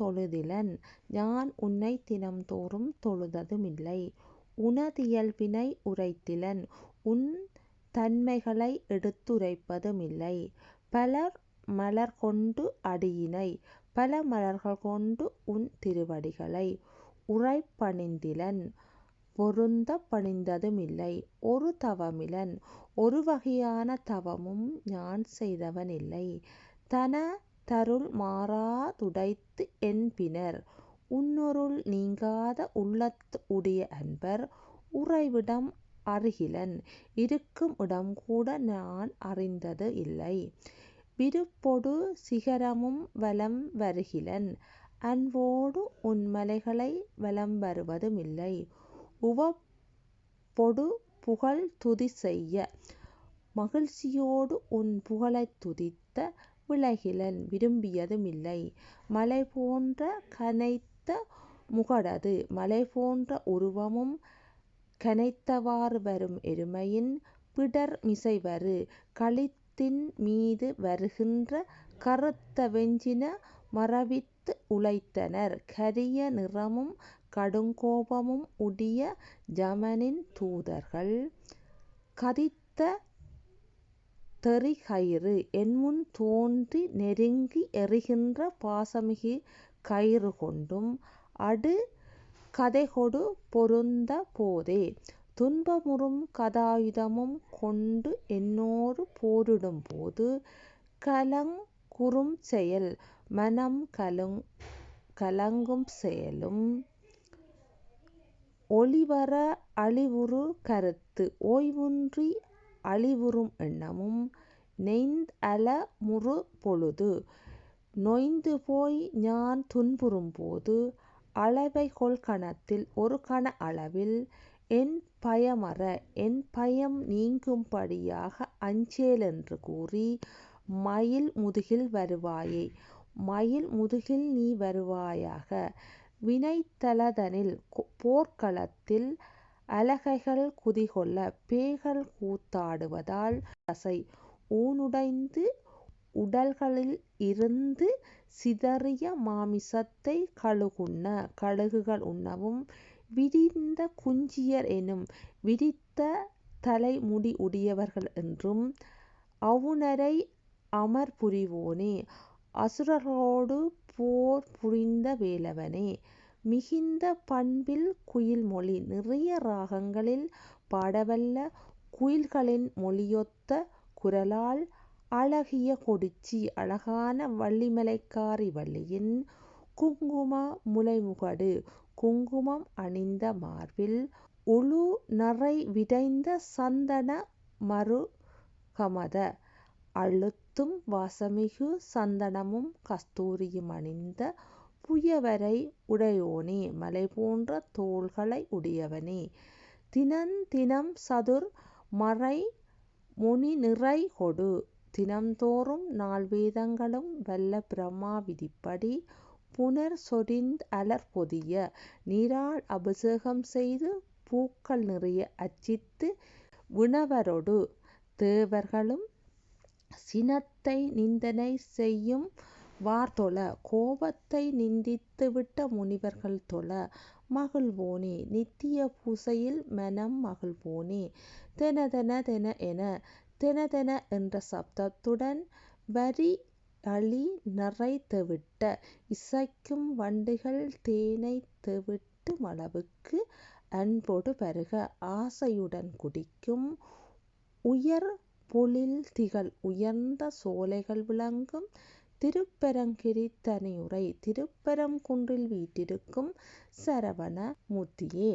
தொழுதிலன் யான் உன்னை தினம்தோறும் தொழுததுமில்லை. உனதியல்பினை உரைத்திலன் உன் தன்மைகளை எடுத்துரைப்பதுமில்லை. பலர் மலர்கொண்டு அடியினை பல மலர்கள் கொண்டு உன் திருவடிகளை உரைப்பணிந்திலன் பொருந்த பணிந்ததுமில்லை. ஒரு தவமிலன் ஒரு வகையான தவமும் யான் செய்தவனில்லை. தன தருள் மாறா துடைத்து என்பினர் உன்னருள் நீங்காத உள்ளத்து உடைய அன்பர் உறைவிடம் அறிகிலன் இருக்கும் இடம்கூட நான் அறிந்தது இல்லை. விருப்பொடு சிகரமும் வலம் வருகிலன் அன்போடு உன் மலைகளை வலம் வருவதுமில்லை. உவப்பொடு புகழ் துதி செய்ய மகிழ்ச்சியோடு உன் புகழைத் துதித்த விளகிலன் விரும்பியதுமில்லை. மலை போன்ற கனைத்த முகடது மலை போன்ற உருவமும் கனைத்தவாறு வரும் எருமையின் பிடர் மிசைவரு களித்தின் மீது வருகின்ற கறுத்த வெஞ்சின மறவித்து உழைத்தனர் கரிய நிறமும் கடுங்கோபமும் உடைய ஜமனின் தூதர்கள் கதித்த தெறிகயிறு. என்முன் தோன்றி நெருங்கி எறிகின்ற பாசமிகு கயிறுகொண்டும் அடு கதைகொடு பொருந்த போதே. துன்பமுறும் கதாயுதமும் கொண்டு என்னோடு போரிடும்போது கலங்குறும் செயல் மனம் கலங்கும் செயலும். ஒளிவர அழிவுறு கருத்து ஓய்வின்றி அழிவுறும் எண்ணமும் நெய்த்அல முறு பொழுது நொந்து துன்புறும் துன்புறும்போது அளவைகொள் கணத்தில் ஒரு கண அளவில் என் பயமற என் பயம் நீங்கும்படியாக அஞ்சேலென்று கூறி மயில் முதுகில் வருவாயே மயில் முதுகில் நீ வருவாயாக வினைத்தளதனில் போர்க்களத்தில் அலகைகள் குதிகொள்ள பேய்கள் கூத்தாடுவதால் தசை ஊனுடைந்து உடல்களில் இருந்து சிதறிய மாமிசத்தை கழுகுண்ண கழுகுகள் உண்ணவும். விரிந்த குஞ்சியர் எனும் விரித்த தலை முடி உடையவர்கள் என்றும் அவுணரை அமர் புரிவோனே. அசுரர்களொடு போர் புரிந்த வேலவனே. மிகுந்த பண்பில் குயில்மொழி நிறைய ராகங்களில் பாடவல்ல குயில்களின் மொழியொத்த குரலால் அழகிய கொடிச்சி அழகான வள்ளிமலைக்காரி வள்ளியின் குங்கும முலைமுகடு. குங்குமம் அணிந்த மார்பில் உழுநறை விடைந்த சந்தன மருகமத அழுத்தும் வாசமிகு சந்தனமும் கஸ்தூரியும் அணிந்த புயவரை உடையோனே மலைபோன்ற தோள்களை உடையவனே. தினந்தினம் சதுர் மறை மொழிநிறை கொடு. தினம்தோறும் நால்வேதங்களும் வல்ல பிரமா விதிப்படி புனர் சொரிந்த் அலர் பொதிய. நீரால் அபிஷேகம் செய்து பூக்கள் நிறைய அர்ச்சித்து விண்ணவரொடு தேவர்களும் சினத்தை நிந்தனை செய்யும் வார்தொழ கோபத்தை நிந்தித்துவிட்ட முனிவர்கள் தொழ மகிழ்வோனே நித்திய பூசையில் மனம் மகிழ்வோனே தெனதென தென என தெனதென என்ற சப்தத்துடன் வரி அழி நிறைத்துவிட்ட இசைக்கும் வண்டுகள் தேனை தெவிட்டு அளவுக்கு அன்போடு பருக ஆசையுடன் குடிக்கும் உயர் பொழில் திகழ் உயர்ந்த சோலைகள் விளங்கும் திருப்பரங்கிரி தனியுரை திருப்பரங்குன்றில் வீற்றிருக்கும் சரவண மூர்த்தியே.